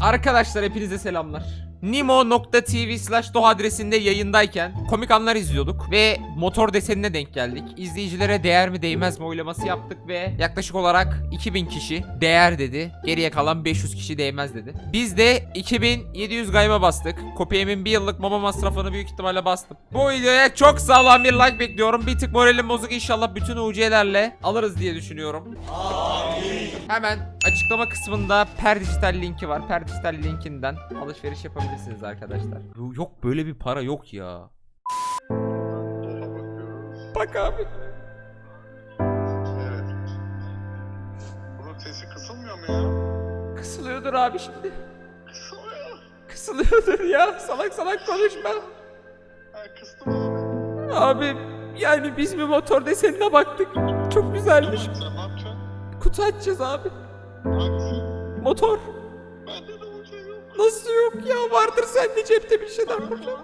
Arkadaşlar hepinize selamlar. Nimo.tv slash doh adresinde yayındayken komik anlar izliyorduk ve motor desenine denk geldik. İzleyicilere değer mi değmez mi oylaması yaptık ve yaklaşık olarak 2000 kişi değer dedi. Geriye kalan 500 kişi değmez dedi. Biz de 2700 gayma bastık. Kopyemin bir yıllık mama masrafını büyük ihtimalle bastım. Bu videoya çok sağlam bir like bekliyorum. Bir tık moralim bozuk inşallah bütün UC'lerle alırız diye düşünüyorum. Hemen açıklama kısmında Per Dijital linki var. Per Dijital linkinden alışveriş yapabilirsiniz arkadaşlar. Yok böyle bir para yok ya. Bak abi. Evet. Bunun sesi kısılmıyor mu ya? Kısılıyordur abi şimdi. Kısılıyor. Kısılıyordur ya. Salak salak konuşma. Ha kıstım abi. Abi yani biz bir motor desenine baktık. Çok güzelmiş. Sen ne yapacaksın? Kutu açacağız abi. Hangisi? Motor. Nasıl yok ya? Vardır sende cepte bir şeyler. Yok.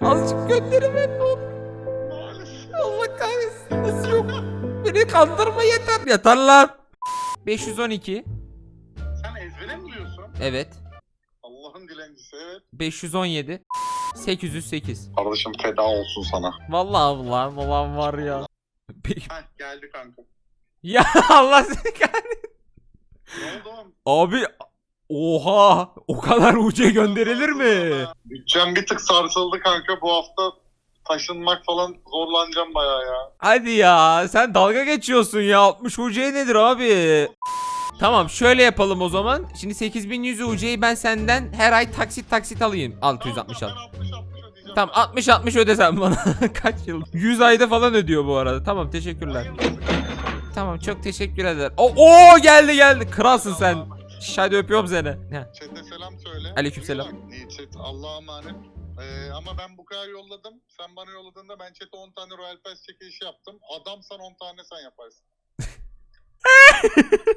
Azıcık gönderiver ne olur. Allah kahretsin. Nasıl yok? Beni kandırma yeter. Yeter lan. 512. Sen ezbere mi biliyorsun? Evet. Allah'ın dilencisi evet. 517. 808. Kardeşim feda olsun sana. Vallahi Allah babam var ya. Heh geldi kanka. ya Allah seni kahretsin. Ne oldu oğlum? Abi oha o kadar uca gönderilir mi? Bütçem bir tık sarsıldı kanka. Bu hafta taşınmak falan zorlanacağım bayağı ya. Hadi ya sen dalga geçiyorsun ya 60 UC nedir abi? Tamam şöyle yapalım o zaman. Şimdi 8100 UC'yi ben senden her ay taksit taksit alayım. 660 al. Tamam, ben 60 60 ödeyeceğim. Tamam 60 60 ödesen bana. Kaç yıl? 100 ayda falan ödüyor bu arada. Tamam teşekkürler. Hayırlısı. Tamam çok teşekkür ederim. Oo, geldi geldi. Kralsın sen. Şş, Hadi öpüyorum seni. Heh. Chat'e selam söyle. Aleykümselam. İyi bak, iyi chat. Allah'a emanet. Ee, ama ben bu kadar yolladım. Sen bana yolladığında ben chat'e 10 tane Royal Pass çekilişi yaptım. Adamsan 10 tane sen yaparsın.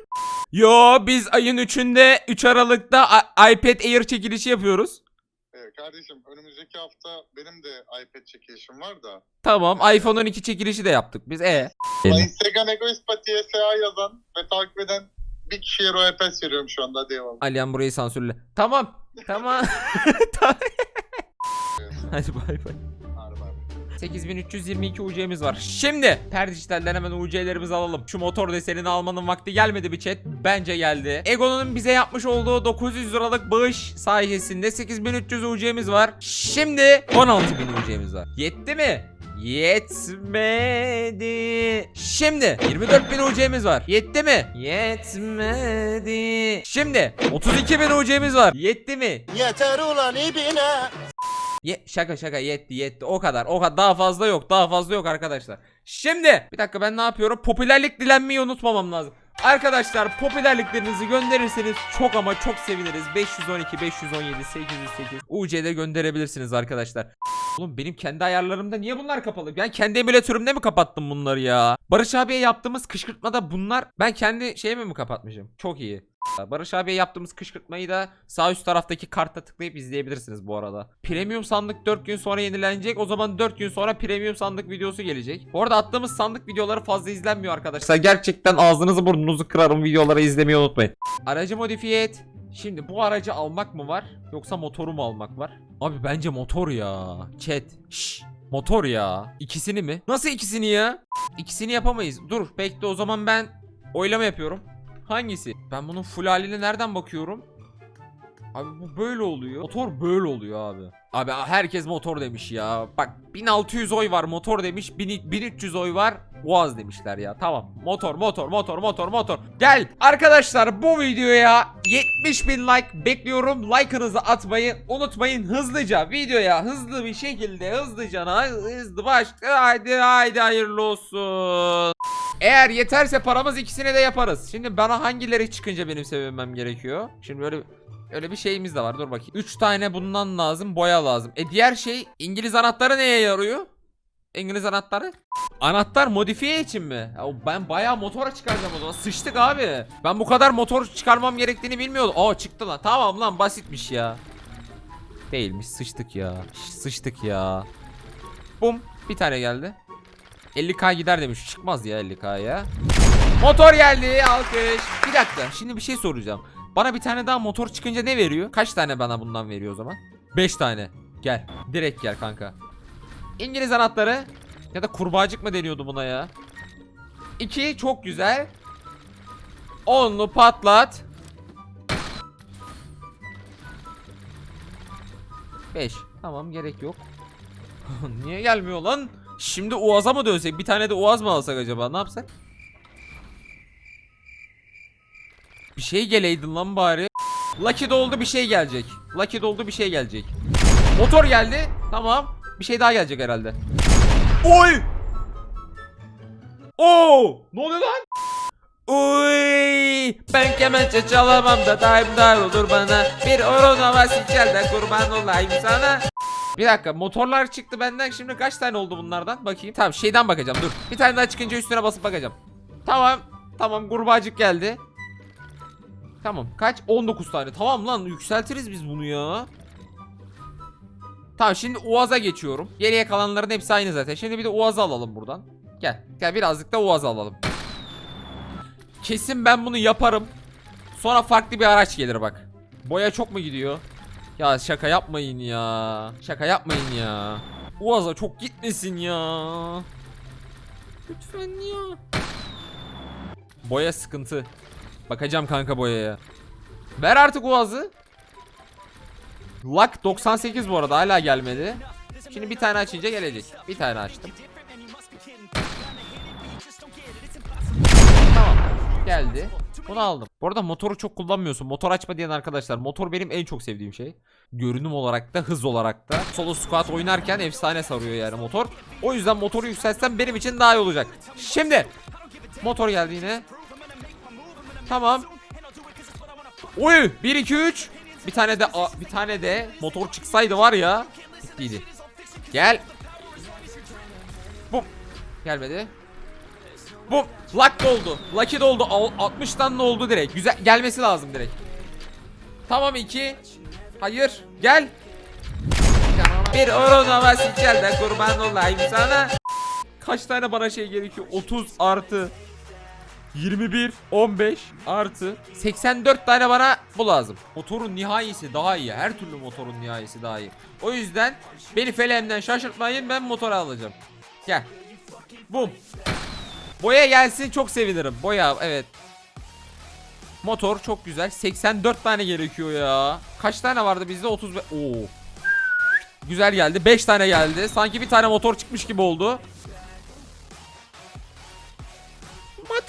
Yo biz ayın 3'ünde 3 Aralık'ta I- iPad Air çekilişi yapıyoruz. Ee, kardeşim önümüzdeki hafta benim de iPad çekilişim var da. Tamam iPhone 12 çekilişi de yaptık biz. E. Ama Instagram Egoist Pati'ye SA yazan ve takip eden bir kişiye Royal Pass veriyorum şu anda. Hadi eyvallah. Alihan burayı sansürle. Tamam. Tamam. Hadi bay bay. Harbi abi. 8322 UC'miz var. Şimdi per dijitalden hemen UC'lerimizi alalım. Şu motor desenini almanın vakti gelmedi mi chat? Bence geldi. Ego'nun bize yapmış olduğu 900 liralık bağış sayesinde 8300 UC'miz var. Şimdi 16000 UC'miz var. Yetti mi? Yetmedi. Şimdi 24000 UC'miz var. Yetti mi? Yetmedi. Şimdi 32000 UC'miz var. Yetti mi? Yeter ulan ibine. Ye şaka şaka yetti yetti o kadar o kadar daha fazla yok daha fazla yok arkadaşlar. Şimdi bir dakika ben ne yapıyorum popülerlik dilenmeyi unutmamam lazım. Arkadaşlar popülerliklerinizi gönderirseniz çok ama çok seviniriz. 512, 517, 808 UC'de gönderebilirsiniz arkadaşlar. Oğlum benim kendi ayarlarımda niye bunlar kapalı? Ben kendi emülatörümde mi kapattım bunları ya? Barış abiye yaptığımız kışkırtmada bunlar ben kendi şeyimi mi kapatmışım? Çok iyi. Barış abiye yaptığımız kışkırtmayı da sağ üst taraftaki karta tıklayıp izleyebilirsiniz bu arada. Premium sandık 4 gün sonra yenilenecek. O zaman 4 gün sonra premium sandık videosu gelecek. Bu arada attığımız sandık videoları fazla izlenmiyor arkadaşlar. Gerçekten ağzınızı burnunuzu kırarım videoları izlemeyi unutmayın. Aracı modifiye et. Şimdi bu aracı almak mı var yoksa motoru mu almak var? Abi bence motor ya. Chat. Şşş. Motor ya. İkisini mi? Nasıl ikisini ya? İkisini yapamayız. Dur bekle o zaman ben oylama yapıyorum. Hangisi? Ben bunun full haline nereden bakıyorum? Abi bu böyle oluyor. Motor böyle oluyor abi. Abi herkes motor demiş ya. Bak 1600 oy var motor demiş. 1000 1300 oy var. Boğaz demişler ya. Tamam. Motor motor motor motor motor. Gel. Arkadaşlar bu videoya 70 bin like bekliyorum. Like'ınızı atmayı unutmayın. Hızlıca videoya hızlı bir şekilde hızlıca hızlı başla. Haydi haydi hayırlı olsun. Eğer yeterse paramız ikisini de yaparız. Şimdi bana hangileri çıkınca benim sevinmem gerekiyor? Şimdi öyle öyle bir şeyimiz de var. Dur bakayım. 3 tane bundan lazım, boya lazım. E diğer şey İngiliz anahtarı neye yarıyor? İngiliz anahtarı? Anahtar modifiye için mi? Ya ben bayağı motora çıkaracağım o zaman. Sıçtık abi. Ben bu kadar motor çıkarmam gerektiğini bilmiyordum. Aa çıktı lan. Tamam lan basitmiş ya. Değilmiş. Sıçtık ya. Sıçtık ya. Bum. Bir tane geldi. 50k gider demiş. Çıkmaz ya 50k ya. Motor geldi. Alkış. Bir dakika. Şimdi bir şey soracağım. Bana bir tane daha motor çıkınca ne veriyor? Kaç tane bana bundan veriyor o zaman? 5 tane. Gel. Direkt gel kanka. İngiliz anahtarı. Ya da kurbağacık mı deniyordu buna ya? 2 çok güzel. Onlu patlat. 5. Tamam gerek yok. Niye gelmiyor lan? Şimdi Uaz'a mı dönsek? Bir tane de Uaz mı alsak acaba? Ne yapsak? Bir şey geleydin lan bari. Lucky doldu bir şey gelecek. Lucky doldu bir şey gelecek. Motor geldi. Tamam. Bir şey daha gelecek herhalde. Oy! Oo! Ne oluyor lan? Uy! Ben kemençe çalamam da daim dar olur bana. Bir oron havası gel de kurban olayım sana. Bir dakika motorlar çıktı benden şimdi kaç tane oldu bunlardan bakayım. Tamam şeyden bakacağım dur. Bir tane daha çıkınca üstüne basıp bakacağım. Tamam. Tamam kurbağacık geldi. Tamam kaç? 19 tane. Tamam lan yükseltiriz biz bunu ya. Tamam şimdi Uaz'a geçiyorum. Geriye kalanların hepsi aynı zaten. Şimdi bir de Uaz'ı alalım buradan. Gel. Gel birazcık da Uaz alalım. Kesin ben bunu yaparım. Sonra farklı bir araç gelir bak. Boya çok mu gidiyor? Ya şaka yapmayın ya. Şaka yapmayın ya. Uaz'a çok gitmesin ya. Lütfen ya. Boya sıkıntı. Bakacağım kanka boyaya. Ver artık Uaz'ı. Luck 98 bu arada hala gelmedi. Şimdi bir tane açınca gelecek. Bir tane açtım. Tamam. Geldi. Bunu aldım. Bu arada motoru çok kullanmıyorsun. Motor açma diyen arkadaşlar. Motor benim en çok sevdiğim şey. Görünüm olarak da hız olarak da. Solo squat oynarken efsane sarıyor yani motor. O yüzden motoru yükseltsem benim için daha iyi olacak. Şimdi. Motor geldi yine. Tamam. Oy 1 2 3. Bir tane de bir tane de motor çıksaydı var ya. Bittiydi. Gel. Bum. Gelmedi. Bum. Luck doldu. Lucky doldu. Al- 60'tan ne oldu direkt? Güzel gelmesi lazım direkt. Tamam 2. Hayır. Gel. Bir oron havası gel de kurban olayım sana. Kaç tane bana şey gerekiyor? 30 artı 21, 15 artı 84 tane bana bu lazım. Motorun nihayesi daha iyi. Her türlü motorun nihayesi daha iyi. O yüzden beni felemden şaşırtmayın ben motoru alacağım. Gel. Bum. Boya gelsin çok sevinirim. Boya evet. Motor çok güzel. 84 tane gerekiyor ya. Kaç tane vardı bizde? 30 Oo. Güzel geldi. 5 tane geldi. Sanki bir tane motor çıkmış gibi oldu.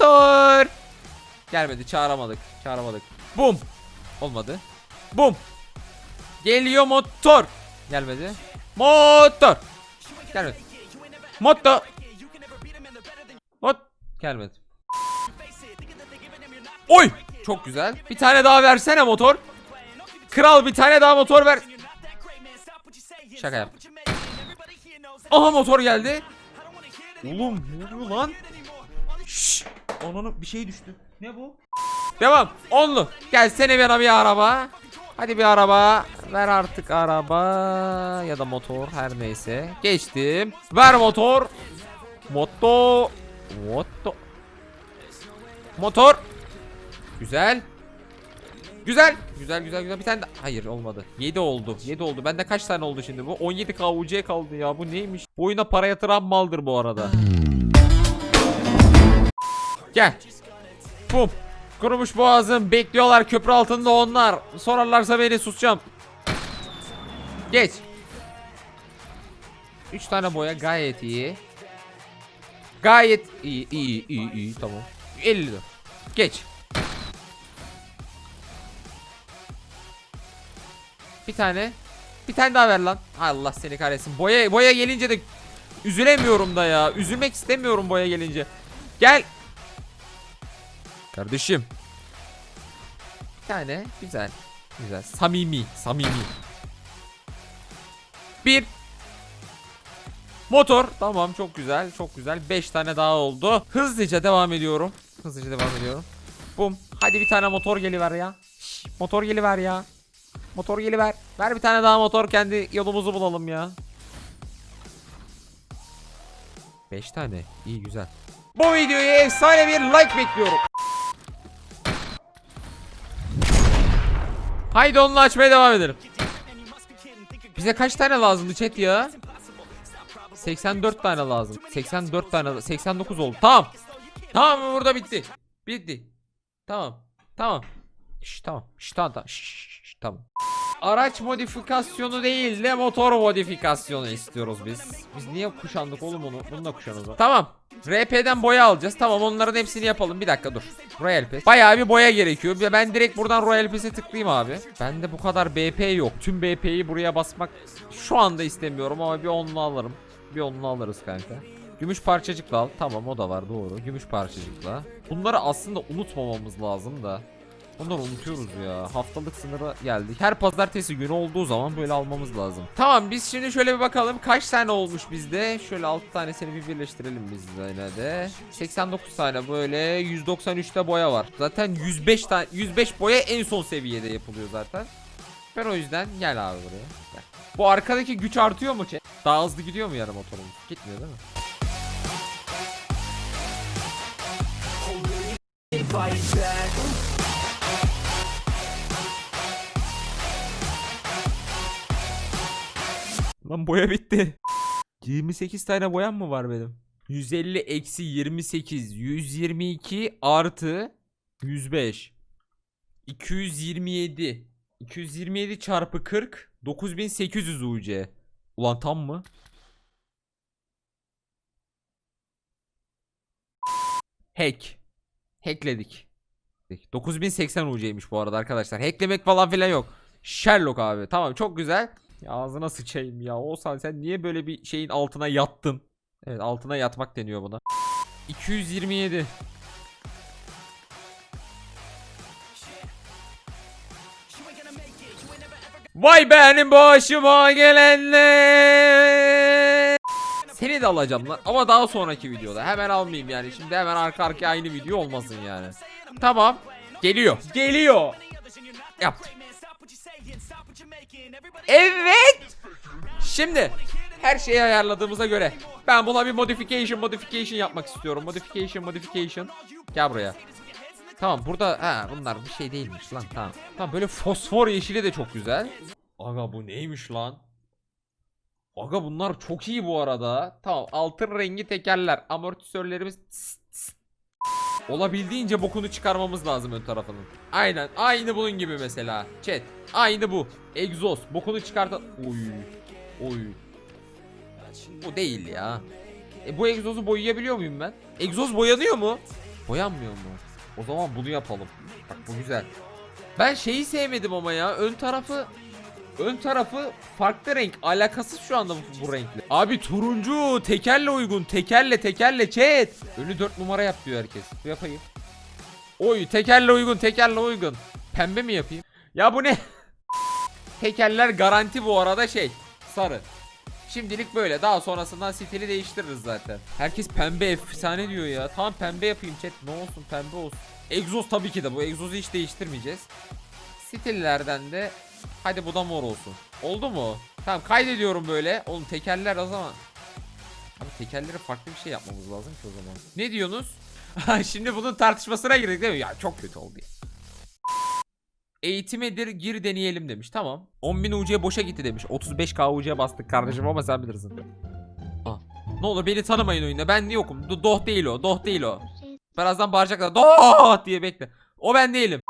Motor. Gelmedi. Çağıramadık. Çağıramadık. Bum. Olmadı. Bum. Geliyor motor. Gelmedi. Motor. Gelmedi. Motor. Mot. Gelmedi. Oy. Çok güzel. Bir tane daha versene motor. Kral bir tane daha motor ver. Şaka yap. Aha motor geldi. Oğlum ne oluyor lan? Şşş. Onun bir şey düştü. Ne bu? Devam. Onlu. Gelsene bana bir araba. Hadi bir araba. Ver artık araba ya da motor her neyse. Geçtim. Ver motor. Moto. Moto. Motor. Güzel. Güzel. Güzel güzel güzel. Bir tane de... Hayır olmadı. 7 oldu. 7 oldu. Bende kaç tane oldu şimdi bu? 17 KUC kaldı ya. Bu neymiş? Bu oyuna para yatıran maldır bu arada. Gel. Bum. Kurumuş boğazım. Bekliyorlar köprü altında onlar. Sorarlarsa beni susacağım. Geç. 3 tane boya gayet iyi. Gayet iyi iyi iyi iyi tamam. 54. Geç. Bir tane. Bir tane daha ver lan. Allah seni kahretsin. Boya boya gelince de üzülemiyorum da ya. Üzülmek istemiyorum boya gelince. Gel. Kardeşim. Bir tane güzel. Güzel. Samimi. Samimi. Bir. Motor. Tamam çok güzel. Çok güzel. 5 tane daha oldu. Hızlıca devam ediyorum. Hızlıca devam ediyorum. Bum. Hadi bir tane motor geliver ya. Şş, motor geliver ya. Motor geliver. Ver bir tane daha motor kendi yolumuzu bulalım ya. 5 tane. İyi güzel. Bu videoya efsane bir like bekliyorum. Haydi onunla açmaya devam edelim. Bize kaç tane lazımdı chat ya? 84 tane lazım. 84 tane 89 oldu. Tamam. Tamam burada bitti. Bitti. Tamam. Tamam. Şş, tamam. Şş, tamam tamam. Şş, tamam. Araç modifikasyonu değil de motor modifikasyonu istiyoruz biz. Biz niye kuşandık oğlum onu? Bunu da kuşan o zaman. Tamam. RP'den boya alacağız. Tamam onların hepsini yapalım. Bir dakika dur. Royal Pass. Bayağı bir boya gerekiyor. Ben direkt buradan Royal Pass'e tıklayayım abi. Bende bu kadar BP yok. Tüm BP'yi buraya basmak şu anda istemiyorum ama bir onlu alırım. Bir onlu alırız kanka. Gümüş parçacıkla al. Tamam o da var doğru. Gümüş parçacıkla. Bunları aslında unutmamamız lazım da. Onları unutuyoruz ya. Haftalık sınırı geldik. Her pazartesi günü olduğu zaman böyle almamız lazım. Tamam biz şimdi şöyle bir bakalım. Kaç tane olmuş bizde? Şöyle 6 tanesini bir birleştirelim biz yine de. 89 tane böyle 193'te boya var. Zaten 105 tane 105 boya en son seviyede yapılıyor zaten. Ben o yüzden gel abi buraya. Gel. Bu arkadaki güç artıyor mu? Daha hızlı gidiyor mu yarı motorumuz? Gitmiyor değil mi? Lan boya bitti. 28 tane boyam mı var benim? 150 eksi 28 122 artı 105 227 227 çarpı 40 9800 UC Ulan tam mı? Hack. Hackledik. 9080 UC'ymiş bu arada arkadaşlar. Hacklemek falan filan yok. Sherlock abi. Tamam çok güzel ağzına sıçayım ya. Oğuzhan sen niye böyle bir şeyin altına yattın? Evet altına yatmak deniyor buna. 227. Vay benim başıma gelenler. Seni de alacağım lan ama daha sonraki videoda. Hemen almayayım yani. Şimdi hemen arka arkaya aynı video olmasın yani. Tamam. Geliyor. Geliyor. Yaptım. Evet. Şimdi her şeyi ayarladığımıza göre ben buna bir modification modification yapmak istiyorum. Modification modification. Gel buraya. Tamam burada ha bunlar bir şey değilmiş lan tamam. Tamam böyle fosfor yeşili de çok güzel. Aga bu neymiş lan? Aga bunlar çok iyi bu arada. Tamam altın rengi tekerler. Amortisörlerimiz tıs. Olabildiğince bokunu çıkarmamız lazım ön tarafının. Aynen. Aynı bunun gibi mesela. Chat. Aynı bu. Egzoz. Bokunu çıkartan. Oy. Oy. Bu değil ya. E bu egzozu boyayabiliyor muyum ben? Egzoz boyanıyor mu? Boyanmıyor mu? O zaman bunu yapalım. Bak bu güzel. Ben şeyi sevmedim ama ya. Ön tarafı Ön tarafı farklı renk. Alakasız şu anda bu, bu renkle. Abi turuncu. Tekerle uygun. Tekerle tekerle chat. Önü 4 numara yap diyor herkes. Bu yapayım. Oy tekerle uygun tekerle uygun. Pembe mi yapayım? Ya bu ne? Tekerler garanti bu arada şey. Sarı. Şimdilik böyle. Daha sonrasından stili değiştiririz zaten. Herkes pembe efsane diyor ya. Tamam pembe yapayım chat. Ne olsun pembe olsun. Egzoz tabii ki de bu. Egzozu hiç değiştirmeyeceğiz. Stillerden de hadi bu da mor olsun. Oldu mu? Tamam kaydediyorum böyle. Oğlum tekerler o zaman. Abi tekerlere farklı bir şey yapmamız lazım ki o zaman. Ne diyorsunuz? Şimdi bunun tartışmasına girdik değil mi? Ya çok kötü oldu ya. Eğitimedir gir deneyelim demiş. Tamam. 10.000 UC boşa gitti demiş. 35k UC bastık kardeşim ama sen bilirsin. Aa, ne olur beni tanımayın oyunda. Ben yokum. Do- doh değil o. Doh değil o. Birazdan bağıracaklar. Doh diye bekle. O ben değilim.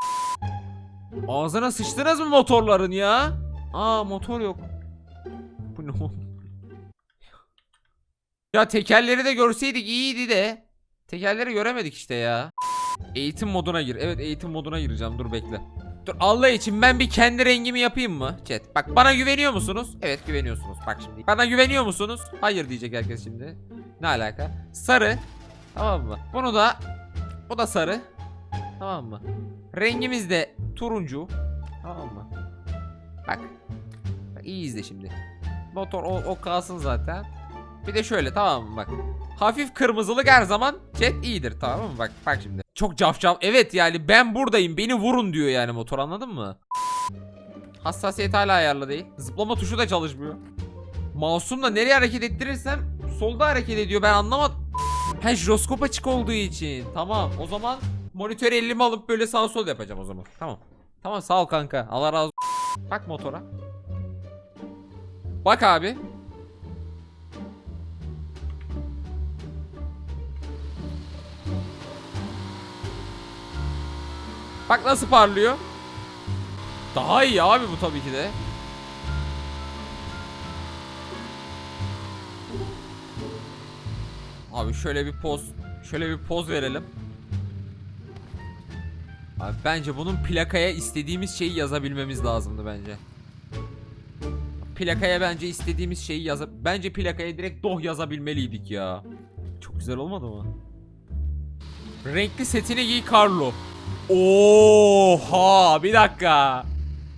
Ağzına sıçtınız mı motorların ya? Aa motor yok. Bu ne? Ya tekerleri de görseydik iyiydi de. Tekerleri göremedik işte ya. Eğitim moduna gir. Evet eğitim moduna gireceğim. Dur bekle. Dur Allah için ben bir kendi rengimi yapayım mı? Chat. Bak bana güveniyor musunuz? Evet güveniyorsunuz. Bak şimdi. Bana güveniyor musunuz? Hayır diyecek herkes şimdi. Ne alaka? Sarı. Tamam mı? Bunu da bu da sarı. Tamam mı? Rengimiz de turuncu. Tamam mı? Bak. Bak iyi izle şimdi. Motor o, o kalsın zaten. Bir de şöyle tamam mı bak. Hafif kırmızılık her zaman chat iyidir tamam mı? Bak bak şimdi. Çok cafcaf. Evet yani ben buradayım. Beni vurun diyor yani motor anladın mı? Hassasiyet hala ayarlı değil. Zıplama tuşu da çalışmıyor. Mouse'umla nereye hareket ettirirsem solda hareket ediyor. Ben anlamadım. Ha jiroskop açık olduğu için. Tamam o zaman monitörü elime alıp böyle sağ sol yapacağım o zaman. Tamam. Tamam sağ ol kanka. Allah razı. Bak motora. Bak abi. Bak nasıl parlıyor. Daha iyi abi bu tabii ki de. Abi şöyle bir poz, şöyle bir poz verelim. Abi bence bunun plakaya istediğimiz şeyi yazabilmemiz lazımdı bence. Plakaya bence istediğimiz şeyi yazıp bence plakaya direkt doh yazabilmeliydik ya. Çok güzel olmadı mı? Renkli setini giy Carlo. Oha bir dakika.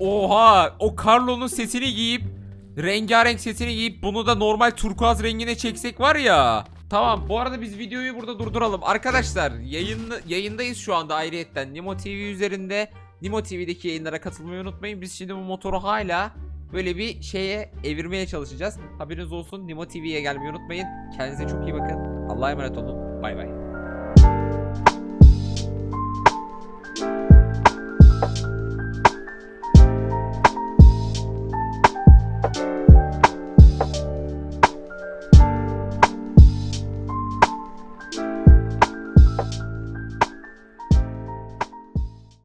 Oha o Carlo'nun setini giyip rengarenk setini giyip bunu da normal turkuaz rengine çeksek var ya. Tamam bu arada biz videoyu burada durduralım. Arkadaşlar yayın, yayındayız şu anda ayrıyetten. Nimo TV üzerinde. Nimo TV'deki yayınlara katılmayı unutmayın. Biz şimdi bu motoru hala böyle bir şeye evirmeye çalışacağız. Haberiniz olsun Nimo TV'ye gelmeyi unutmayın. Kendinize çok iyi bakın. Allah'a emanet olun. Bay bay.